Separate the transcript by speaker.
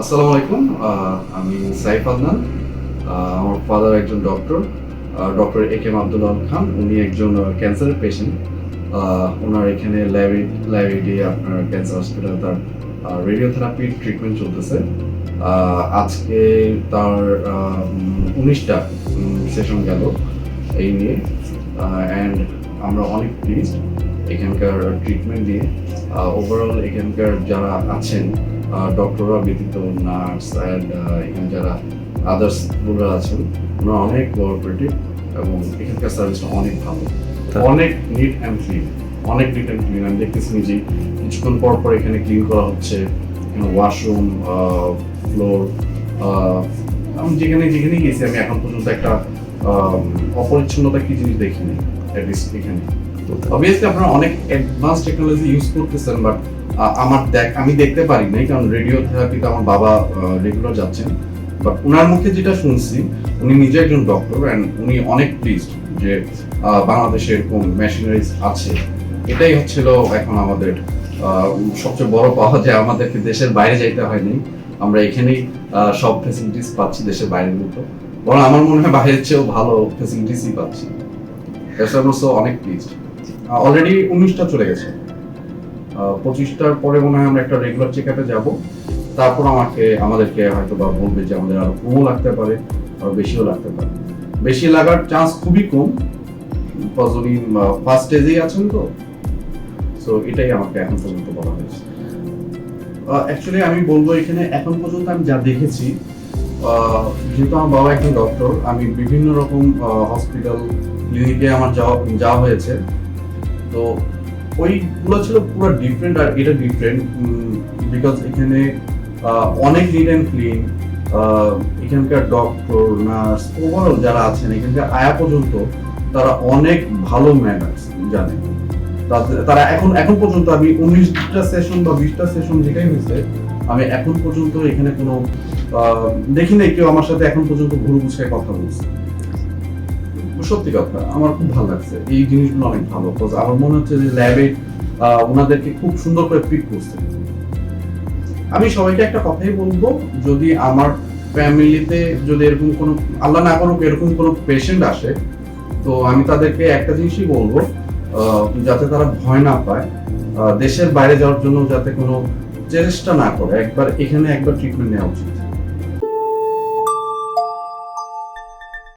Speaker 1: আসসালামু আলাইকুম। আমি সাইফ আদনান। আমার ফাদার একজন doctor doctor A K Abdul Khan. উনি একজন ক্যান্সারের পেশেন্ট ওনার এখানে ল্যাবেডে আপনার ক্যান্সার হসপিটাল তার রেডিওথেরাপি ট্রিটমেন্ট চলতেছে। আজকে তার উনিশটা সেশন গেল এই নিয়ে। অ্যান্ড আমরা অনেক প্লিজ এখানকার ট্রিটমেন্ট দিয়ে ওভারঅল এখানকার যারা আছেন ডক্টররা ব্যতীত নার্স অ্যান্ড এখানে যারা আদার্সগুলো আছেন ওনারা অনেক কোঅপারেটিভ এবং এখানকার সার্ভিসটা অনেক ভালো। অনেক নিট অ্যান্ড ক্লিন অনেক নিট অ্যান্ড ক্লিন আমি দেখতেছি যে কিছুক্ষণ পর পর এখানে ক্লিন করা হচ্ছে ওয়াশরুম ফ্লোর আমি যেখানে যেখানে গেছি আমি এখন পর্যন্ত একটা অপরিচ্ছন্নতা কি জিনিস দেখিনি অ্যাটলিস্ট এখানে। অবভিয়াসলি আপনারা অনেক অ্যাডভান্স টেকনোলজি ইউজ করতেছেন বাট আমার দেখ আমি দেখতে পারি নাই, কারণ রেডিও থেরাপিতে আমার বাবা রেগুলার যাচ্ছেন। বাট ওনার মুখে যেটা শুনছি, উনি নিজে একজন ডক্টর অ্যান্ড উনি অনেক প্লিজড যে বাংলাদেশে এরকম মেশিনারিজ আছে। এটাই হচ্ছিল এখন আমাদের সবচেয়ে বড় পাওয়া যে আমাদেরকে দেশের বাইরে যাইতে হয়নি। আমরা এখানেই সব ফেসিলিটিস পাচ্ছি দেশের বাইরের মতো। বরং আমার মনে হয় বাইরের চেয়েও ভালো ফেসিলিটিসই পাচ্ছি। Why অনেক প্লিজড অলরেডি উনিশটা চলে গেছে। পঁচিশটার পরে মনে হয় আমরা একটা রেগুলার চেক আপে যাব। তারপর আমাকে, আমাদেরকে হয়তো বা বলবে যে আমাদের আরও কমও লাগতে পারে, আরও বেশিও লাগতে পারে। বেশি লাগার চান্স খুবই কম বিকজ উনি ফার্স্ট স্টেজেই আছেন তো। সো এটাই আমাকে এখন পর্যন্ত বলা হয়েছে। অ্যাকচুয়ালি আমি বলব এখানে, এখন পর্যন্ত আমি যা দেখেছি যেহেতু আমার বাবা একজন ডক্টর আমি বিভিন্ন রকম হসপিটাল ক্লিনিকে আমার যাওয়া যাওয়া হয়েছে। তো ওইগুলো ছিল পুরো ডিফারেন্ট আর এটা ডিফারেন্ট বিকজ এখানে অনেক নিট অ্যান্ড ক্লিন এখানকার ডক্টর নার্স ওভারঅল যারা আছেন, এখানকার আয়া পর্যন্ত তারা অনেক ভালো ম্যানার্স জানে। তারা এখন এখন পর্যন্ত আমি উনিশটা সেশন বা বিশটা সেশন যেটাই হয়েছে, আমি এখন পর্যন্ত এখানে কোনো দেখি নাই, কেউ আমার সাথে এখন পর্যন্ত ভুরু গুছায় কথা বলছে। সত্যি কথা, আমার খুব ভালো লাগছে। এই জিনিসগুলো অনেক ভালো বিকজ আমার মনে হচ্ছে যে ল্যাবে ওনাদেরকে খুব সুন্দর করে পিক করছে। আমি সবাইকে একটা কথাই বলব, যদি আমার ফ্যামিলিতে যদি এরকম কোনো, আল্লাহ না করুক, এরকম কোনো পেশেন্ট আসে, তো আমি তাদেরকে একটা জিনিসই বলব যাতে তারা ভয় না পায় দেশের বাইরে যাওয়ার জন্য যাতে কোনো চেষ্টা না করে, একবার এখানে একবার ট্রিটমেন্ট নেওয়া উচিত।